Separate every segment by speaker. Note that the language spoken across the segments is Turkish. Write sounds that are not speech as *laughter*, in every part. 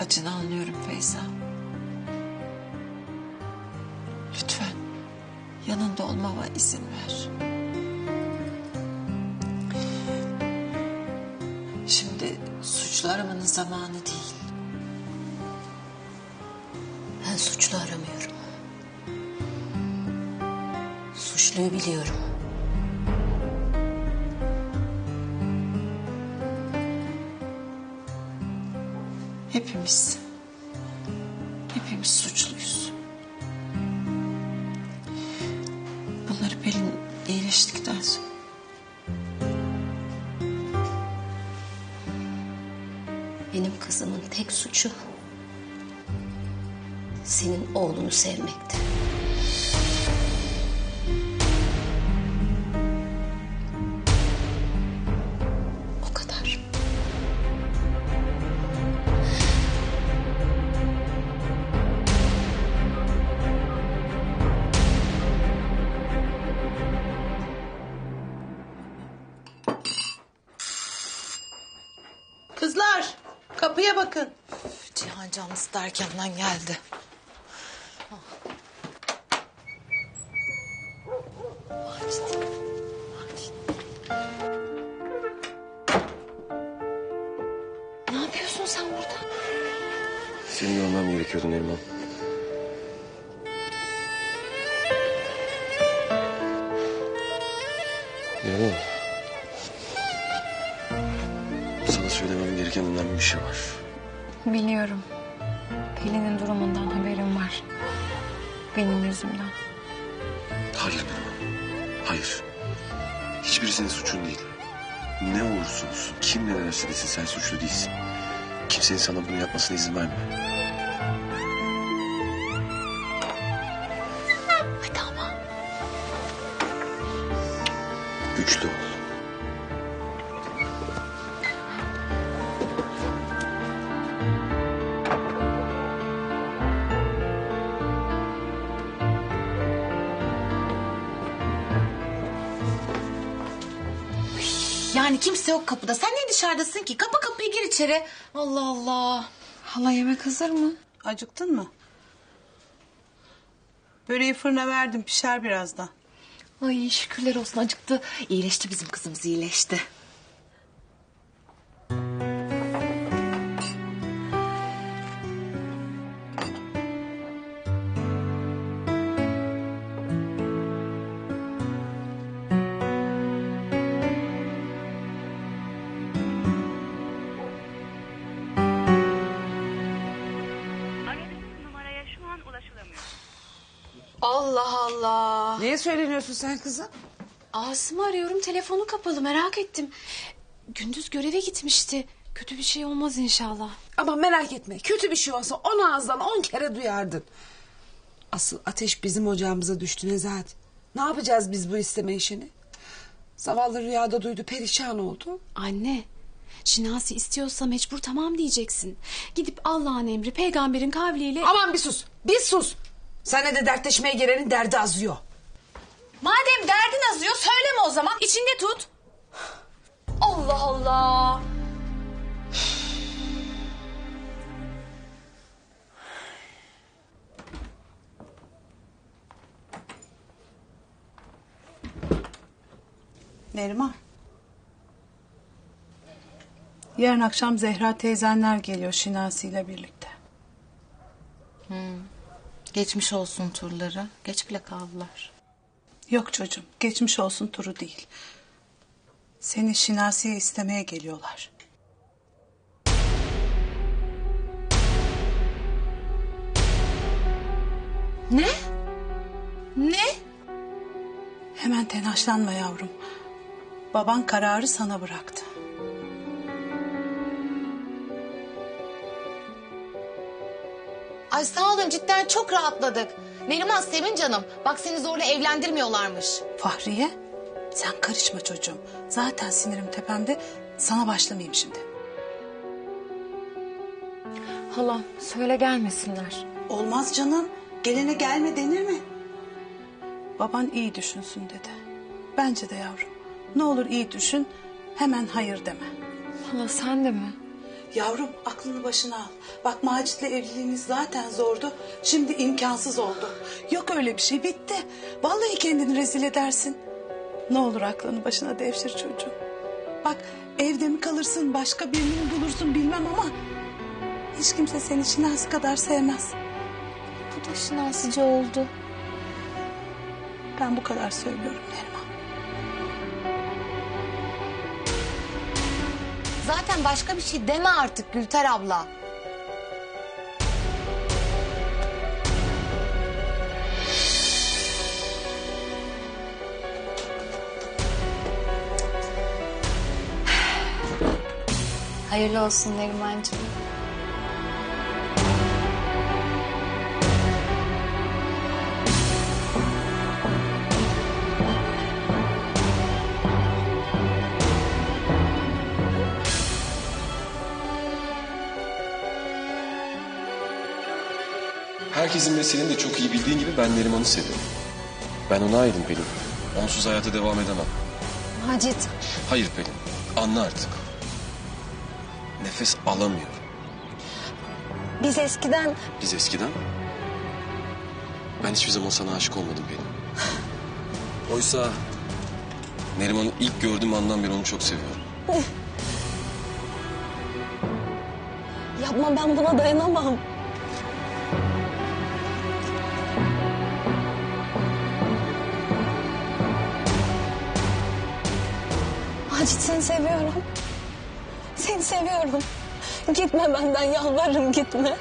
Speaker 1: Acını anlıyorum Feyza. Lütfen yanında olmama izin ver. Şimdi suçlu aramanın zamanı değil.
Speaker 2: Ben suçlu aramıyorum. Suçluyu biliyorum.
Speaker 1: Hepimiz, hepimiz suçluyuz. Bunları Pelin iyileştikten sonra
Speaker 2: Benim kızımın tek suçu senin oğlunu sevmekti.
Speaker 3: Kapıya bakın.
Speaker 1: Cihan canlısı da erkenden geldi. Macit. Macit.
Speaker 2: Ne yapıyorsun sen burada?
Speaker 4: Seni görmem gerekiyordu. Neriman. Sana söylemem gereken önemli bir şey var.
Speaker 5: Biliyorum. Pelin'in durumundan haberim var. Benim yüzümden.
Speaker 4: Hayır Neriman. Hayır. Hiçbiri senin suçun değil. Ne olursa olsun, kim ne derse desin sen suçlu değilsin. Kimsenin sana bunu yapmasına izin verme.
Speaker 2: Hadi ama.
Speaker 4: Güçlü ol.
Speaker 3: Yani kimse yok kapıda. Sen niye dışarıdasın ki? Kapa kapıyı gir içeri. Allah Allah.
Speaker 5: Hala yemek hazır mı?
Speaker 6: Acıktın mı? Böreği fırına verdim pişer birazdan.
Speaker 3: Ay şükürler olsun acıktı. İyileşti bizim kızımız iyileşti. Allah Allah.
Speaker 7: Neye söyleniyorsun sen kızım?
Speaker 5: Asım'ı arıyorum telefonu kapalı merak ettim. Gündüz göreve gitmişti. Kötü bir şey olmaz inşallah.
Speaker 7: Ama merak etme kötü bir şey olsa on ağızdan on kere duyardın. Asıl ateş bizim ocağımıza düştü Nezahat. Ne yapacağız biz bu isteme işini? Zavallı rüyada duydu perişan oldu.
Speaker 5: Anne Şinasi istiyorsa mecbur tamam diyeceksin. Gidip Allah'ın emri peygamberin kavliyle...
Speaker 7: Aman bir sus bir sus. Sana de dertleşmeye gelenin derdi azıyor.
Speaker 3: Madem derdin azıyor söyleme o zaman. içinde tut. Allah Allah.
Speaker 6: Neriman. Yarın akşam Zehra teyzenler geliyor Şinasi ile birlikte.
Speaker 3: Geçmiş olsun turları. Geç bile kaldılar.
Speaker 6: Yok çocuğum geçmiş olsun turu değil. Seni Şinasi'ye istemeye geliyorlar.
Speaker 3: Ne? Ne?
Speaker 6: Hemen telaşlanma yavrum. Baban kararı sana bıraktı.
Speaker 3: Ay sağ olun cidden çok rahatladık. Neriman Sevin canım. Bak seni zorla evlendirmiyorlarmış.
Speaker 6: Fahriye sen karışma çocuğum. Zaten sinirim tepemde sana başlamayayım şimdi.
Speaker 5: Hala söyle gelmesinler.
Speaker 6: Olmaz canım. Gelene gelme denir mi? Baban iyi düşünsün dedi. Bence de yavrum. Ne olur iyi düşün. Hemen hayır deme.
Speaker 5: Hala sen de mi?
Speaker 6: Yavrum aklını başına al. Bak Macit'le evliliğiniz zaten zordu. Şimdi imkansız oldu. Yok öyle bir şey bitti. Vallahi kendini rezil edersin. Ne olur aklını başına devşir çocuğum. Bak evde mi kalırsın başka birini mi bulursun bilmem ama... ...hiç kimse seni Şinasi kadar sevmez.
Speaker 2: Bu da şinasici oldu.
Speaker 6: Ben bu kadar söylüyorum Neriman.
Speaker 3: Zaten başka bir şey deme artık Gülter abla.
Speaker 2: Hayırlı olsun Nerimancığım.
Speaker 4: Herkesin ve senin de çok iyi bildiğin gibi ben Neriman'ı seviyorum. Ben ona aidim Pelin. Onsuz hayata devam edemem.
Speaker 2: Macit.
Speaker 4: Hayır Pelin. Anla artık. Nefes alamıyorum.
Speaker 2: Biz eskiden
Speaker 4: Biz eskiden... Ben hiçbir zaman sana aşık olmadım Pelin. *laughs* Oysa... Neriman'ı ilk gördüğüm andan beri onu çok seviyorum. *laughs*
Speaker 2: yapma ben buna dayanamam. Macit seni seviyorum. Seni seviyorum. Gitme benden yalvarırım gitme.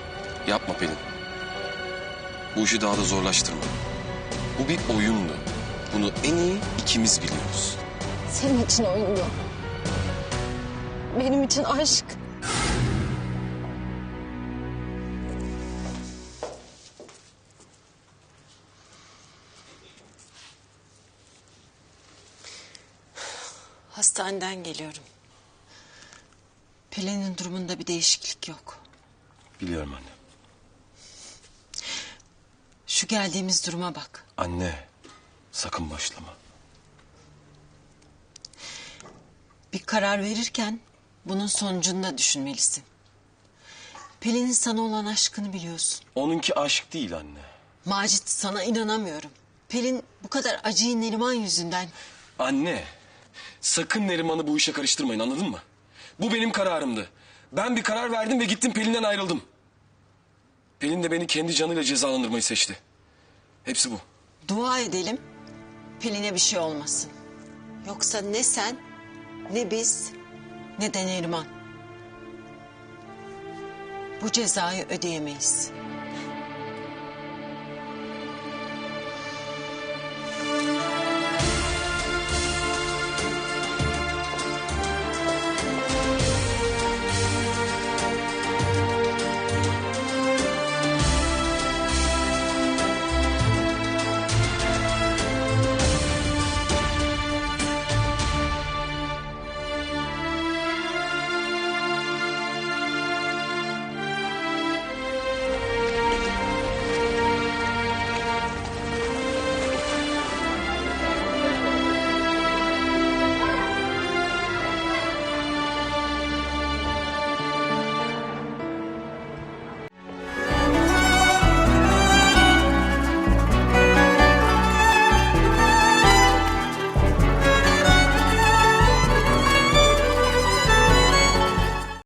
Speaker 4: Yapma Pelin. Bu işi daha da zorlaştırma. Bu bir oyundu. Bunu en iyi ikimiz biliyoruz.
Speaker 2: Senin için oyundu. Benim için aşk.
Speaker 1: Hastaneden geliyorum. Pelin'in durumunda bir değişiklik yok.
Speaker 4: Biliyorum anne.
Speaker 1: Şu geldiğimiz duruma bak.
Speaker 4: Anne, sakın başlama.
Speaker 1: Bir karar verirken bunun sonucunu da düşünmelisin. Pelin'in sana olan aşkını biliyorsun.
Speaker 4: Onunki aşk değil anne.
Speaker 1: Macit sana inanamıyorum. Pelin bu kadar acıyı Neriman yüzünden...
Speaker 4: Anne, sakın Neriman'ı bu işe karıştırmayın anladın mı? Bu benim kararımdı. Ben bir karar verdim ve gittim Pelin'den ayrıldım. Pelin de beni kendi canıyla cezalandırmayı seçti. Hepsi bu.
Speaker 1: Dua edelim Pelin'e bir şey olmasın. Yoksa ne sen ne biz ne de Neriman. Bu cezayı ödeyemeyiz.